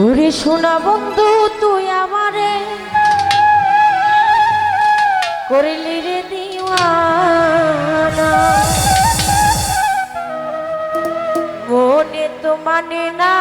ওরে শোনা বন্ধু তুই আমারে করিলি রে দিওয়ানা। মনে তো মানে না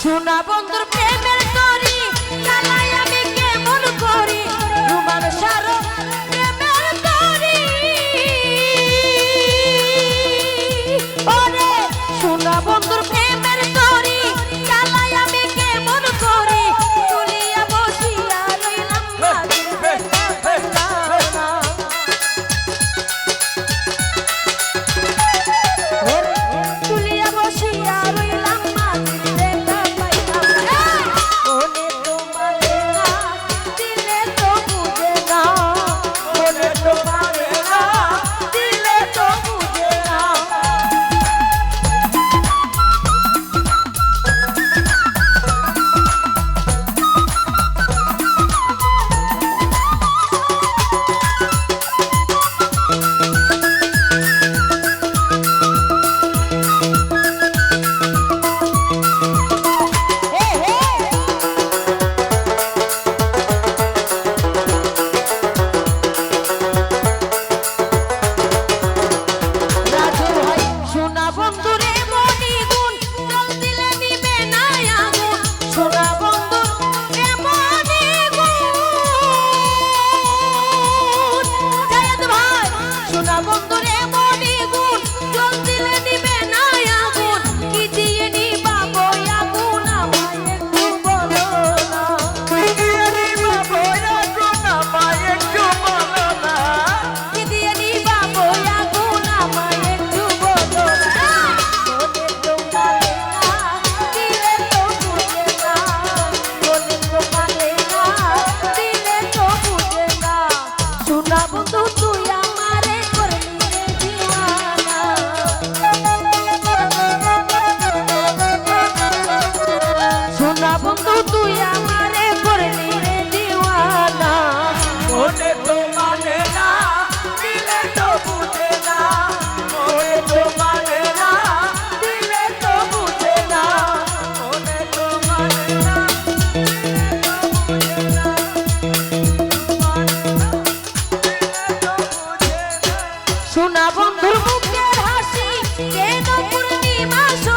সোনা বন্ধুর প্রেমে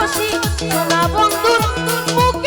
হাসি সোনা বন্ধুর মুখ